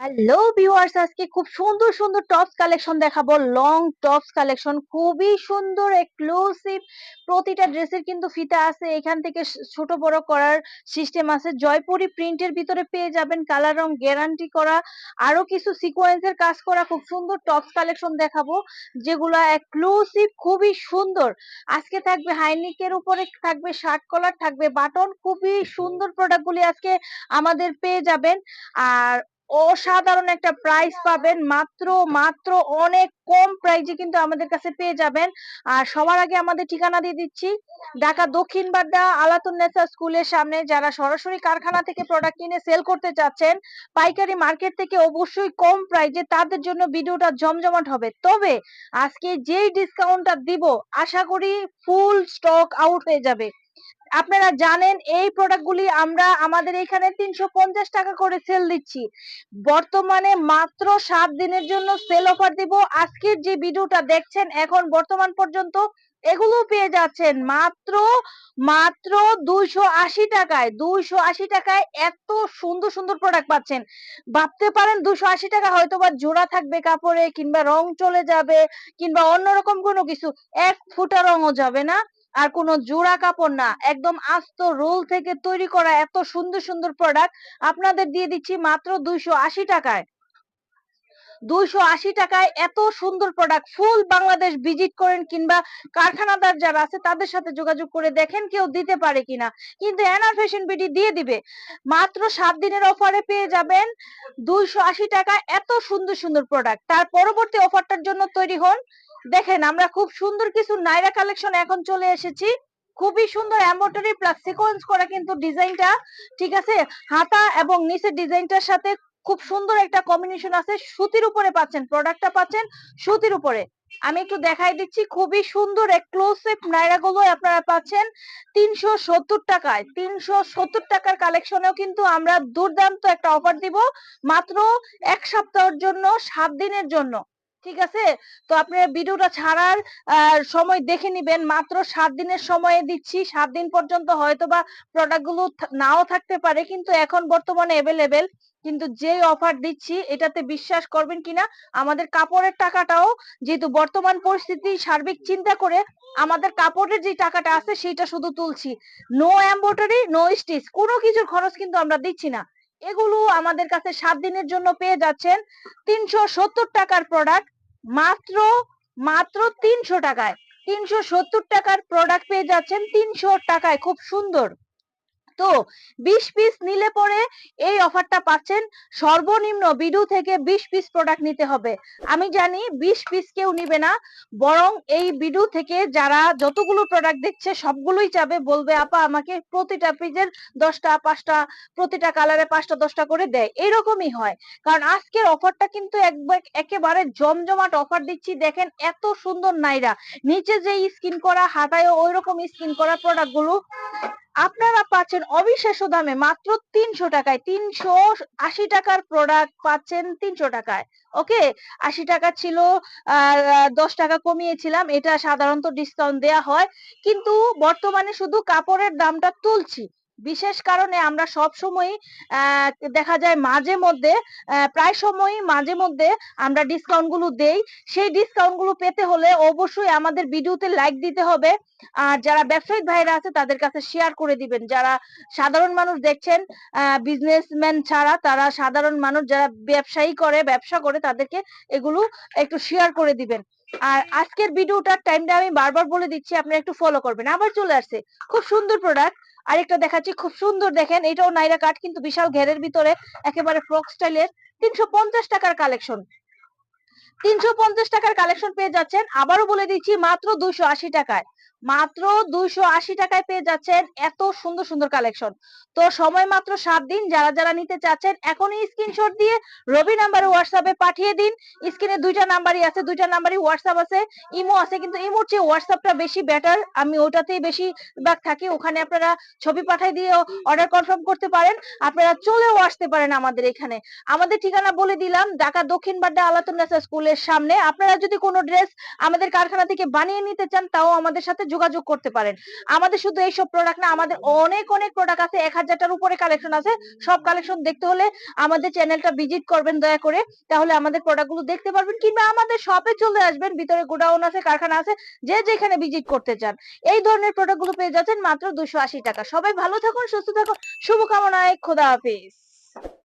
Hello viewers আজকে খুব সুন্দর সুন্দর টপস কালেকশন দেখাবো। লং টপস কালেকশন খুবই সুন্দর এক্সক্লুসিভ প্রতিটা ড্রেসের কিন্তু ফিতা আছে। এখান থেকে ছোট বড় করার সিস্টেম আছে। জয়পুরি প্রিন্টের ভিতরে পেয়ে যাবেন কালার রং গ্যারান্টি করা। আরও কিছু সিকোয়েন্সের কাজ করা খুব সুন্দর টপস কালেকশন দেখাবো, যেগুলো এক্সক্লুসিভ খুবই সুন্দর। আজকে থাকবে হাইনিকের উপরে, থাকবে শার্ট কলার থাকবে বাটন খুবই সুন্দর প্রোডাক্টগুলি আজকে আমাদের পেয়ে যাবেন। আর অসাধারণ একটা প্রাইস পাবেন। মাত্র মাত্র অনেক কম প্রাইজে কিন্তু আমাদের কাছে পেয়ে যাবেন। আর সবার আগে আমাদের ঠিকানা দিয়ে দিচ্ছি। ঢাকা দক্ষিণ বাড্ডা আলাতুন্নেসা স্কুলের সামনে। যারা সরাসরি কারখানা থেকে প্রোডাক্ট কিনে সেল করতে চাচ্ছেন, পাইকারি মার্কেট থেকে অবশ্যই কম প্রাইজে তাদের জন্য ভিডিওটা জমজমাট হবে। তবে আজকে যেই ডিসকাউন্টটা দিব, আশা করি ফুল স্টক আউট হয়ে যাবে। আপনারা জানেন এই প্রোডাক্টগুলি আমরা আমাদের এখানে তিনশো পঞ্চাশ টাকা করে সেল দিচ্ছি। বর্তমানে মাত্র সাত দিনের জন্য সেল অফার দিব। আজকের যে ভিডিওটা দেখছেন, এখন বর্তমান পর্যন্ত এগুলো পেয়ে যাচ্ছেন। মাত্র মাত্র দুইশো আশি টাকায়, দুইশো আশি টাকায় এত সুন্দর সুন্দর প্রোডাক্ট পাচ্ছেন। ভাবতে পারেন দুশো আশি টাকা হয়তো বা জোড়া থাকবে কাপড়ে, কিংবা রং চলে যাবে, কিংবা অন্যরকম কোনো কিছু, এক ফুটা রঙও যাবে না। আর কোনো জোড়া কাপড় না, একদম আস্ত রোল থেকে তৈরি করা এত সুন্দর সুন্দর প্রোডাক্ট আপনাদের দিয়ে দিচ্ছি মাত্র দুইশো আশি টাকায়। দুইশো আশি টাকায় এত সুন্দর প্রোডাক্ট ফুল বাংলাদেশ ভিজিট করেন কিংবা কারখানাদার যারা আছে তাদের সাথে যোগাযোগ করে দেখেন কেউ দিতে পারে কিনা। কিন্তু এনআর ফ্যাশন বিডি দিয়ে দিবে। মাত্র সাত দিনের অফারে পেয়ে যাবেন দুইশো আশি টাকায় এত সুন্দর সুন্দর প্রোডাক্ট তার পরবর্তী অফারটার জন্য তৈরি হন দেখেন, আমরা খুব সুন্দর কিছু নাইরা কালেকশন এখন চলে এসেছি। খুবই সুন্দর এম্ব্রয়ডারি প্লাস সিকোয়েন্স করা কিন্তু ডিজাইনটা, ঠিক আছে? হাতা এবং নিচের ডিজাইনটার সাথে খুব সুন্দর একটা কম্বিনেশন আছে। সুতির উপরে পাচ্ছেন প্রোডাক্টটা পাচ্ছেন সুতির উপরে। আমি একটু দেখাই দিচ্ছি, খুবই সুন্দর এক এক্সক্লুসিভ নাইরা গুলো আপনারা পাচ্ছেন তিনশো সত্তর টাকায়। তিনশো সত্তর টাকার কালেকশনেও কিন্তু আমরা দুর্দান্ত একটা অফার দিব, মাত্র এক সপ্তাহের জন্য, সাত দিনের জন্য। ঠিক আছে? তো আপনারা ভিডিওটা ছাড়ার সময় দেখে নিবেন। মাত্র সাত দিনের সময় দিচ্ছি। সাত দিন পর্যন্ত হয়তো বা প্রোডাক্টগুলো নাও থাকতে পারে, কিন্তু এখন বর্তমানে অ্যাভেলেবেল কিন্তু যে অফার দিচ্ছি, এটাতে বিশ্বাস করবেন কিনা, আমাদের কাপড়ের টাকাটাও যেহেতু বর্তমান পরিস্থিতি, সার্বিক চিন্তা করে আমাদের কাপড়ের যে টাকাটা আছে সেটা শুধু তুলছি। নো এম্ব্রয়ডারি নো স্টিচ কোনো কিছুর খরচ কিন্তু আমরা দিচ্ছি না। এগুলো আমাদের কাছে সাত দিনের জন্য পেয়ে যাচ্ছেন। তিনশো সত্তর টাকার প্রোডাক্ট মাত্র মাত্র তিনশো টাকায়। তিনশো সত্তর টাকার প্রোডাক্ট পেয়ে যাচ্ছেন তিনশো টাকায়। খুব সুন্দর। তো বিশ পিস নিলে পরে এই অফারটা পাচ্ছেন। সর্বনিম্ন বিডু থেকে বিশ পিস প্রোডাক্ট নিতে হবে। আমি জানি বিশ পিস কেউ নিবে না, বরং এই বিডু থেকে যারা যতগুলো প্রোডাক্ট দেখছে সবগুলোই চাবে, বলবে, আপা, আমাকে প্রতিটা পিসের দশটা, পাঁচটা, প্রতিটা কালারে পাঁচটা, দশটা করে দেয়। এরকমই হয়। কারণ আজকের অফারটা কিন্তু একেবারে জমজমাট অফার দিচ্ছি। দেখেন এত সুন্দর নাইরা। নিচে যে স্কিন করা হাতায় ওই রকম স্কিন করা প্রোডাক্টগুলো আপনারা পাচ্ছেন অবিশ্বাস্য দামে মাত্র তিনশো টাকায়, তিনশো আশি টাকার প্রোডাক্ট পাচ্ছেন তিনশো টাকায়। ওকে আশি টাকা ছিল দশ টাকা কমিয়েছিলাম, এটা সাধারণত ডিসকাউন্ট দেয়া হয়। কিন্তু বর্তমানে শুধু কাপড়ের দামটা তুলছি। বিশেষ কারণে আমরা সব সময় দেখা যায় মাঝে মধ্যে প্রায় সময়ই মাঝে মধ্যে আমরা ডিসকাউন্টগুলো দেই। সেই ডিসকাউন্টগুলো পেতে হলে অবশ্যই আমাদের ভিডিওতে লাইক দিতে হবে। আর যারা ব্যবসায়িক ভাইরা আছে, তাদের কাছে শেয়ার করে দিবেন। যারা সাধারণ মানুষ দেখছেন বিজনেসম্যান ছাড়া, তারা সাধারণ মানুষ যারা ব্যবসায়ী করে, ব্যবসা করে, তাদেরকে এগুলো একটু শেয়ার করে দিবেন। আর আজকের ভিডিওটার টাইমটা আমি বারবার বলে দিচ্ছি, আপনারা একটু ফলো করবেন। আবার চলে আসছে। খুব সুন্দর প্রোডাক্ট আরেকটা দেখাচ্ছি, খুব সুন্দর দেখেন, এটাও নাইরা কাট কিন্তু বিশাল ঘেরের ভিতরে একেবারে ফ্রক স্টাইলের তিনশো পঞ্চাশ টাকার কালেকশন। তিনশো পঞ্চাশ টাকার কালেকশন পেয়ে যাচ্ছেন, আবারও বলে দিচ্ছি মাত্র দুইশো আশি টাকায়। মাত্র দুইশো আশি টাকায় পেয়ে যাচ্ছেন এত সুন্দর সুন্দর কালেকশন তো সময় মাত্র সাত দিন, যারা যারা নিতে চাচ্ছেন, এখনই স্ক্রিনশট দিয়ে রবি নাম্বারে হোয়াটসঅ্যাপে পাঠিয়ে দিন। স্ক্রিনে দুইটা নাম্বারই আছে, দুইটা নাম্বারই হোয়াটসঅ্যাপ আছে, ইমো আছে, কিন্তু ইমোর চেয়ে হোয়াটসঅ্যাপটা বেশি বেটার আমি ওটাতেই বেশি ভাগ থাকি, ওখানে আপনারা ছবি পাঠাই দিয়ে অর্ডার কনফার্ম করতে পারেন। আপনারা চলেও আসতে পারেন আমাদের এখানে। আমাদের ঠিকানা বলে দিলাম, ঢাকা দক্ষিণ বাড্ডা আলাতুন্নেসা স্কুলের সামনে। আপনারা যদি কোনো ড্রেস আমাদের কারখানা থেকে বানিয়ে নিতে চান, তাও আমাদের সাথে যোগাযোগ করতে পারেন। আমাদের শুধু এইসব প্রোডাক্ট না, আমাদের অনেক অনেক প্রোডাক্ট আছে। এক হাজারটার উপরে কালেকশন আছে। সব কালেকশন দেখতে হলে আমাদের চ্যানেলটা ভিজিট করবেন দয়া করে। তাহলে আমাদের প্রোডাক্টগুলো দেখতে পারবেন কিংবা আমাদের শপে চলে আসবেন। ভিতরে গোডাউন আছে, কারখানা আছে, যে যেখানে ভিজিট করতে চান। এই ধরনের প্রোডাক্টগুলো পেয়ে যাচ্ছেন মাত্র দুশো আশি টাকা। সবাই ভালো থাকুন, সুস্থ থাকুন। শুভকামনায়, খোদা হাফিজ।